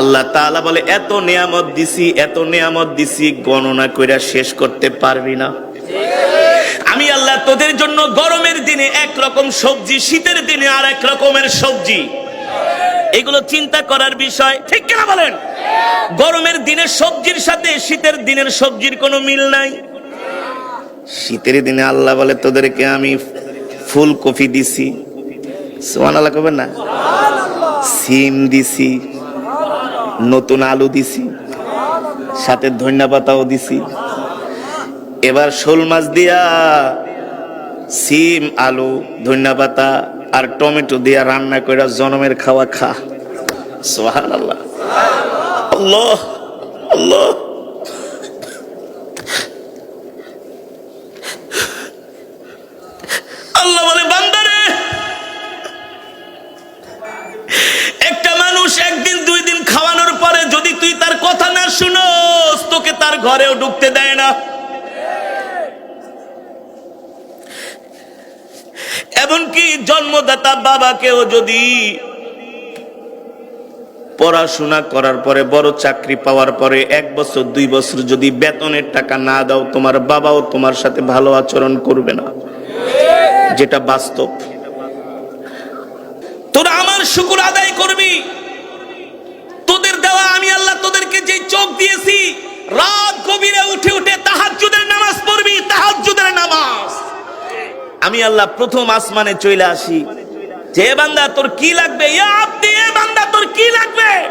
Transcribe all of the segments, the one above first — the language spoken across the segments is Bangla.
আল্লাহ তাআলা বলে এত নিয়ামত দিছি এত নিয়ামত দিছি গণনা কইরা শেষ করতে পারবি না। আমি আল্লাহ তোদের জন্য গরমের দিনে এক রকম সবজি শীতের দিনে আর এক রকমের সবজি। এগুলো চিন্তা করার বিষয় ঠিক কিনা বলেন? গরমের দিনের সবজির সাথে শীতের দিনের সবজির কোনো মিল নাই। শীতের দিনে আল্লাহ বলে তোদেরকে আমি ফুলকপি দিছি। সোহান আল্লাহ কবেন না সিম দিছি। নতুন আলু দিছি, সাথে ধনিয়া পাতাও দিছি। এবার শোল মাছ দিয়া সিম, আলু, ধনিয়া পাতা আর টমেটো দিয়া রান্না করে জনমের খাওয়া খা। সোহান আল্লাহ আল্লাহ আল্লাহ। ঘরেও ঢুকতে দেয় না। এমনকি জন্মদাতা বাবাকেও যদি পড়াশোনা করার পরে, বড় চাকরি পাওয়ার পরে, এক বছর, দুই বছর যদি বেতনের টাকা না দাও, তোমার বাবাও তোমার সাথে ভালো আচরণ করবে না। যেটা বাস্তব। তোরা আমার শুকুর আদায় করবি। তোদের দেওয়া আমি আল্লাহ তোদেরকে যে চোখ দিয়েছি রাত গভীরে উঠে উঠে তাহাজ্জুদের নামাজ পড়বি, তাহাজ্জুদের নামাজ। আমি আল্লাহ প্রথম আসমানে চলে আসি। যে বান্দা, তোর কি লাগবে? বান্দা, তোর কি লাগবে?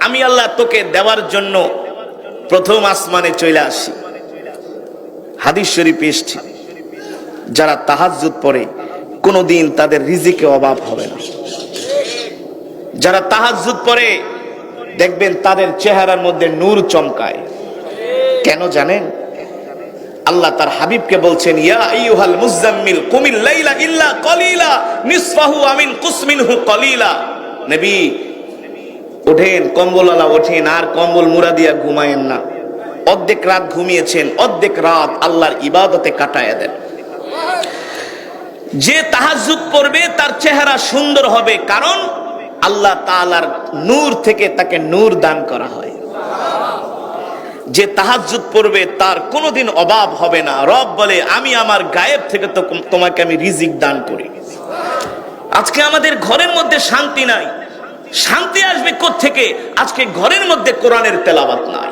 আমি আল্লাহ তোকে দেওয়ার জন্য প্রথম আসমানে চলে আসি। হাদিস শরীফ এসছি। যারা তাহাজ্জুদ পড়ে, কোনোদিন তাদের রিজিকে অভাব হবে না। যারা তাহাজ্জুদ পড়ে দেখবেন তাদের চেহারার মধ্যে নূর চমকায়। কেন জানেন? আল্লাহ তার হাবিবকে বলছেন, ইয়া আইয়ুহাল মুজাম্মিল কুমিল লাইলা ইল্লা কলিলা, নিসফাহু আমিন কুসমিনহু কলিলা। নবী, ওঠেন, কম্বলওয়ালা ওঠেন, আর কম্বল মুড়া দিয়া ঘুমায়েন না। অর্ধেক রাত ঘুমিয়েছেন, অর্ধেক রাত আল্লাহর ইবাদতে কাটায় দেন। যে তাহাজুদ পড়বে, তার চেহারা সুন্দর হবে। কারণ আল্লাহ তাআলার নূর থেকে তাকে নূর দান করা হয়। যে তাহাজ্জুদ পড়বে তার কোনোদিন অভাব হবে না। রব বলে, আমি আমার গায়েব থেকে তো তোমাকে আমি রিজিক দান করি। আজকে আমাদের ঘরের মধ্যে শান্তি নাই। শান্তি আসবে থেকে আজকে ঘরের মধ্যে কোরআনের তেলাবাত নাই।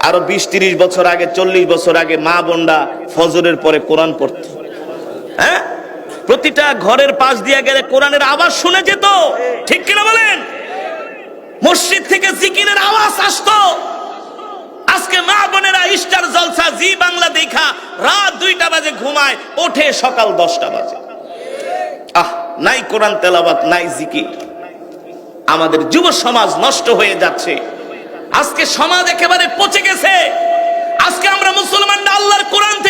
আরও বিশ তিরিশ বছর আগে, চল্লিশ বছর আগে মা বোনরা ফজরের পরে কোরআন পড়ত। হ্যাঁ? প্রতিটা ঘরের পাশ দিয়ে গেলে কোরআনের আওয়াজ শুনে যেত। ঠিক কিনা বলেন? মসজিদ থেকে জিকিরের আওয়াজ আসতো। আজকে মা বোনেরা ইস্টার জলসা, জি বাংলা দেখা, রাত দুইটা বাজে ঘুমায়, ওঠে সকাল দশটা বাজে। আহ, নাই কোরআন তেলাবাত নাই জিকির। আমাদের যুব সমাজ নষ্ট হয়ে যাচ্ছে। আজকে সমাজ একেবারে পচে গেছে। আজকে আমরা মুসলমানরা আল্লাহর কোরআন থেকে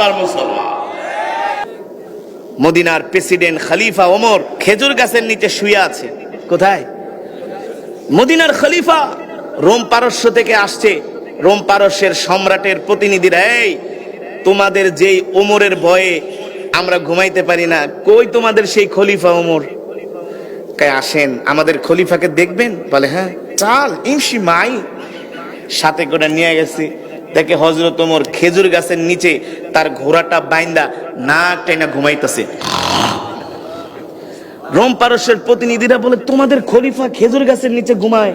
নাম্বার মুসলমান। মদিনার প্রেসিডেন্ট খলিফা ওমর খেজুর গাছের নিচে শুয়ে আছে। কোথায়? মদিনার খলিফা রোম পারস্য থেকে আসছে। রোম পারস্যের সম্রাটের প্রতিনিধিরা, এই, তোমাদের যেই ওমরের ভয়ে আমরা ঘুমাইতে পারি না, কই তোমাদের সেই খলিফা ওমর? কাই আসেন, আমাদের খলিফাকে দেখবেন? বলে হ্যাঁ চাল ইমসি মাই। সাথে করে নিয়ে গেছে। দেখে হজরত ওমর খেজুর গাছের নিচে তার ঘোড়াটা বাইন্দা নাক টেনা ঘুমাইতেছে। রোম পারস্যের প্রতিনিধিরা বলে, তোমাদের খলিফা খেজুর গাছের নিচে ঘুমায়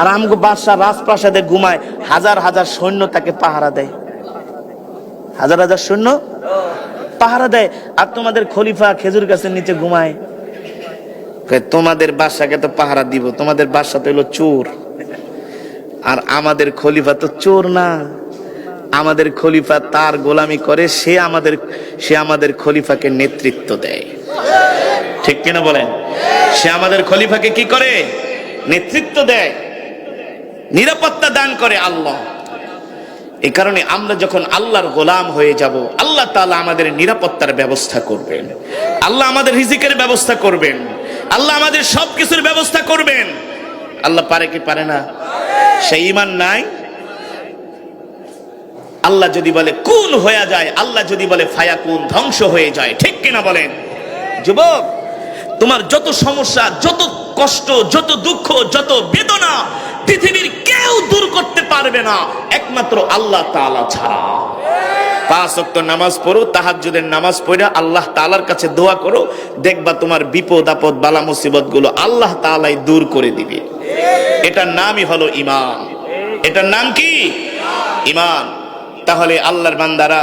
আর আমগো বাদশাহ রাজপ্রাসাদে ঘুমায়। হাজার হাজার সৈন্য তাকে পাহারা দেয়। হাজার হাজার সৈন্য পাহারা দেয় আর তোমাদের খলিফা খেজুর গাছের নিচে ঘুমায়। তোমাদের বাসাকে তো পাহারা দিব, তোমাদের বাসা তো হলো চোর। আর আমাদের খলিফা তো চোর না। আমাদের খলিফা তার গোলামি করে, সে আমাদের সে আমাদের খলিফাকে নেতৃত্ব দেয়। ঠিক কিনা বলেন? সে আমাদের খলিফাকে কি করে? নেতৃত্ব দেয়। নিরাপত্তা দান করে আল্লাহ। এই কারণে আমরা যখন আল্লাহর গোলাম হয়ে যাব, আল্লাহ তালা আমাদের নিরাপত্তার ব্যবস্থা করবেন। আল্লাহ আমাদের রিজিকের ব্যবস্থা করবেন। আল্লাহ আমাদের সব কিছুর ব্যবস্থা করবেন। আল্লাহ পারে কি পারে না? সেই ইমান নাই আল্লাহ যদি বলে কোন হয়ে যায়, আল্লাহ যদি বলে ফায়া কোন ধ্বংস হয়ে যায়, ঠিক কিনা বলেন? যুবক, তোমার যত সমস্যা, যত কষ্ট, যত দুঃখ, যত বেদনা পৃথিবীর কেউ দূর করতে পারবে না, একমাত্র আল্লাহ তাআলা ছাড়া। পাঁচ ওয়াক্ত নামাজ পড়ো, তাহাজ্জুদের নামাজ পড়ে আল্লাহ তাআলার কাছে দোয়া করো, দেখবা তোমার বিপদ, আপদ, বালা, মুসিবতগুলো আল্লাহ তাআলাই দূর করে দিবে। এটার নামই হলো ইমান এটার নাম কি? ইমান তাহলে আল্লাহর বান্দারা,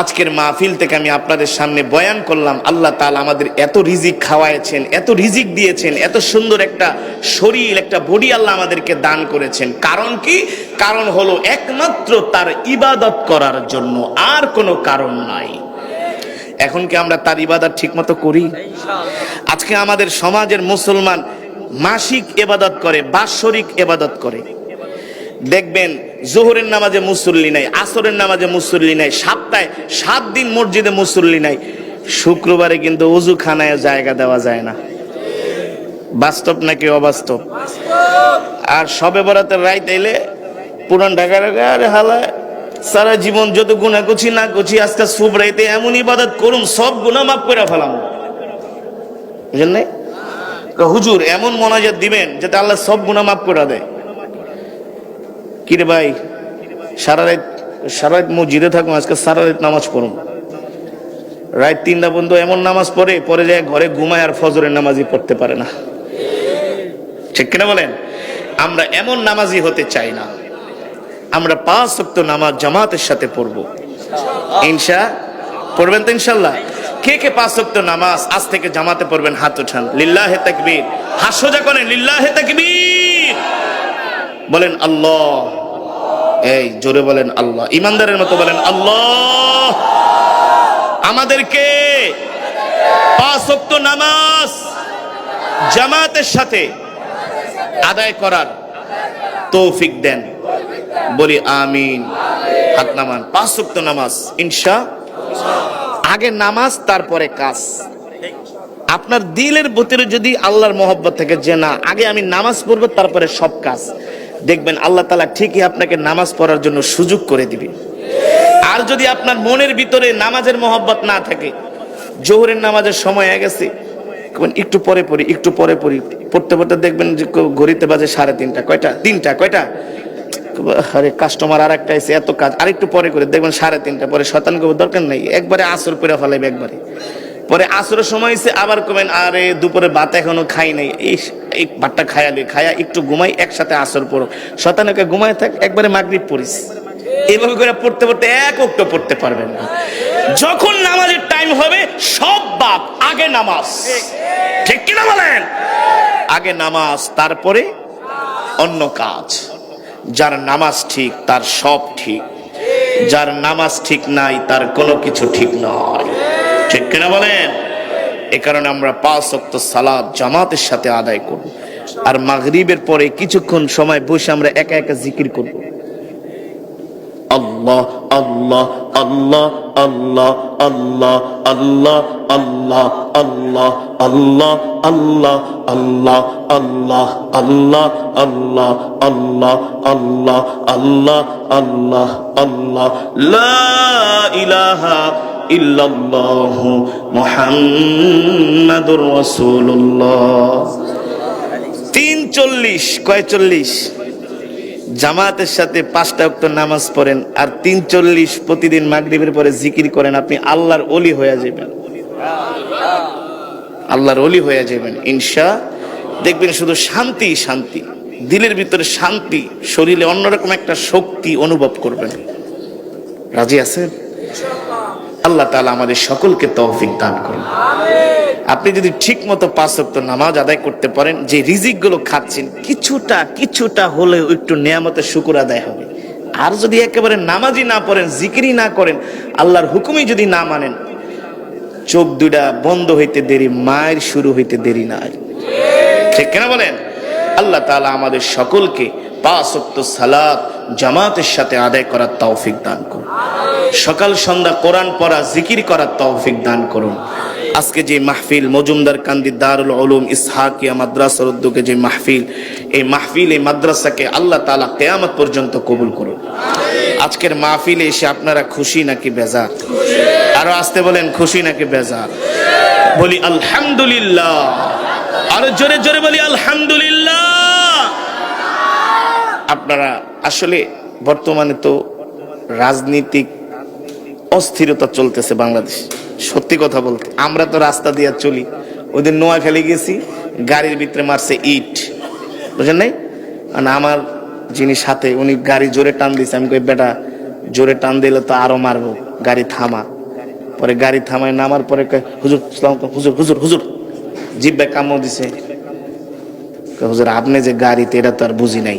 আজকের মাহফিল থেকে আমি আপনাদের সামনে বয়ান করলাম, আল্লাহ তাআলা আমাদের এত রিজিক খাওয়াইছেন এত রিজিক দিয়েছেন, এত সুন্দর একটা শরীর, একটা বডি আল্লাহ আমাদেরকে দান করেছেন। কারণ কি? কারণ হলো একমাত্র তার ইবাদত করার জন্য, আর কোনো কারণ নাই। এখন কি আমরা তার ইবাদত ঠিকমতো করি? আজকে আমাদের সমাজের মুসলমান মাসিক এবাদত করে, বাৎসরিক এবাদত করে। দেখবেন জোহরের নামাজে মুসল্লি নাই, আসরের নামাজে মুসল্লি নাই, সপ্তাহে সাত দিন মসজিদে মুসল্লি নাই। শুক্রবারে কিন্তু অজু খানায় জায়গা দেওয়া যায় না। বাস্তব নাকি অবাস্তব? আর সবে বরাতের রাইত এলে পুরান ঢাকা আরে হালায় সারা জীবন যত গুণা করছি না করছি, আজকে সুব রাইতে এমন ইবাদত করুন সব গুণা মাফ করে ফেলাম। বুঝলেন হুজুর, এমন মনাজাত দিবেন যাতে আল্লাহ সব গুণা মাফ করে দেয়। কিরে ভাই, সারা রাত সারা রাত মসজিদে থাকুন, আজকে সারা রাত নামাজ পড়ুন। রাত তিনটা পর্যন্ত এমন নামাজ পড়ে পরে যায় ঘরে ঘুমায় আর ফজরের নামাজই পড়তে পারে না। ঠিক কিনা বলেন? আমরা এমন নামাজি হতে চাই না। আমরা পাঁচ ওয়াক্ত নামাজ জামাতের সাথে পড়ব। ইনশা, পড়বেন তো ইনশাল্লাহ। কে কে পাঁচ ওয়াক্ত নামাজ আজ থেকে জামাতে পড়বেন, হাত উঠান। লিল্লাহে তাকবীর। হাত সোজা করেন, লিল্লাহে তাকবীর। বলেন আল্লাহ। এই জোরে বলেন আল্লাহ। ইমানদারের মতো বলেন আল্লাহ। আমাদেরকে পাঁচ নামাজ জামাতের সাথে আদায় করার তৌফিক দেন। বলি আমিন। হাত নামান। পাঁচ ওয়াক্ত নামাজ, ইনশা আগে নামাজ, তারপরে কাজ। আপনার দিলের ভিতরে যদি আল্লাহর মহব্বত থেকে যে না, আগে আমি নামাজ পড়ব, তারপরে সব কাজ। দেখবেন আল্লাহ তালা ঠিকই আপনাকে নামাজ পড়ার জন্য সুযোগ করে দিবে। আর যদি আপনার মনের ভিতরে নামাজের মহব্বত না থাকে, জোহরের নামাজের সময় হয়ে গেছে একটু পরে পড়ি, একটু পরে পড়ি, পড়তে পড়তে দেখবেন যে ঘড়িতে বাজে সাড়ে তিনটা, কয়টা? তিনটা, কয়টা? আরে কাস্টমার আর একটা এসে এত কাজ আর একটু পরে করে দেখবেন সাড়ে তিনটা, পরে করব দরকার নেই, একবারে আসর করে ফেলাইবে একবারে। পরে আসরের সময় এসে আবার কবেন আরে, দুপুরে ভাত এখনও খাই নাই। এই এই ভাতটা খায়ালি খায়া একটু ঘুমাই, একসাথে আসর পড়ো। শতানকে ঘুমায় থাক, একবারে মাগরিব পড়িস। এইভাবে করে পড়তে পড়তে এক অক্ট পড়তে পারবেন না। যখন নামাজের টাইম হবে, সব বাপ আগে নামাজ। ঠিক কিনা বলেন? আগে নামাজ, তারপরে অন্য কাজ। যার নামাজ ঠিক, তার সব ঠিক। যার নামাজ ঠিক নাই, তার কোনো কিছু ঠিক নয়। ঠিক কিনা বলেন এ কারণে আমরা পাঁচ অক্ত সালাদ জামাতের সাথে আদায় করব আর মাগরিবের পরে কিছুক্ষণ সময় বসে আমরা একা একা জিকির করব আল্লাহ আল্লাহ আল্লাহ আল্লাহ আল্লাহ আল্লাহ আল্লাহ আল্লাহ আল্লাহ আল্লাহ আল্লাহ আল্লাহ আল্লাহ আল্লাহ আল্লাহ আল্লাহ আল্লাহ আল্লাহ আল্লাহ লা ইলাহা ইল্লাল্লাহ মুহাম্মাদুর রাসূলুল্লাহ। তিন চল্লিশ জামাতের সাথে পাঁচটা অক্ত নামাজ পড়েন আর তিন চল্লিশ প্রতিদিন মাগরিবের পরে জিকির করেন, আপনি আল্লাহর অলি হয়ে যাবেন। আল্লাহর অলি হয়ে যাবেন, ইনশা। দেখবেন শুধু শান্তি শান্তি। দিলের ভিতরে শান্তি, শরীরে অন্যরকম একটা শক্তি অনুভব করবেন। রাজি আছেন? আল্লাহ তাআলা আমাদের সকলকে তৌফিক দান করুন। আপনি যদি ঠিক মতো পাঁচ ওয়াক্ত নামাজ আদায় করতে পারেন যে রিজিকগুলো খাচ্ছেন কিছুটা কিছুটা হলেও একটু নিয়ামতের শুকুর আদায় হবে। আর যদি একেবারে নামাজই না পড়েন জিকিরই না করেন আল্লাহর হুকুমই যদি না মানেন চোখ দুইটা বন্ধ হইতে দেরি মায়ের শুরু হইতে দেরি না ঠিক। কেনা বলেন? আল্লাহ তালা আমাদের সকলকে পাঁচ ওয়াক্ত সালাত জামাতের সাথে আদায় করার তৌফিক দান করুন। সকাল, সন্ধ্যা কোরআন পড়া, জিকির করার তৌফিক দান করুন। আজকে যে মাহফিল, মজুমদার কান্দি দারুল উলুম ইসহাকিয়া মাদ্রাসার উদ্যোগে যে মাহফিল, এই মাহফিল, এই মাদ্রাসাকে আল্লাহ তাআলা কিয়ামত পর্যন্ত কবুল করুন। আজকের মাহফিলে এসে আপনারা খুশি নাকি বেজার? আরও আসতে বলেন, খুশি নাকি বেজার? বলি, আলহামদুলিল্লাহ। আরও জোরে জোরে বলি, আলহামদুলিল্লাহ। আপনারা আসলে বর্তমানে তো রাজনীতিক অস্থিরতা চলতেছে বাংলাদেশ। সত্যি কথা বলতে, আমরা তো রাস্তা দিয়ে চলি। ওদের নোয়াখালী গেছি, গাড়ির ভিতরে মারছে ইট। বুঝেন নাই? মানে আমার যিনি সাথে, উনি গাড়ি জোরে টান দিয়েছে আমি কই, বেটা, জোরে টান দিলে তো আরও মারবো, গাড়ি থামা। পরে গাড়ি থামায়, নামার পরে হুজুর হুজুর হুজুর হুজুর। জিব্বে কামড় দিছে। হুজুর, আপনি যে গাড়িতে, এটা তো আর বুঝি নাই।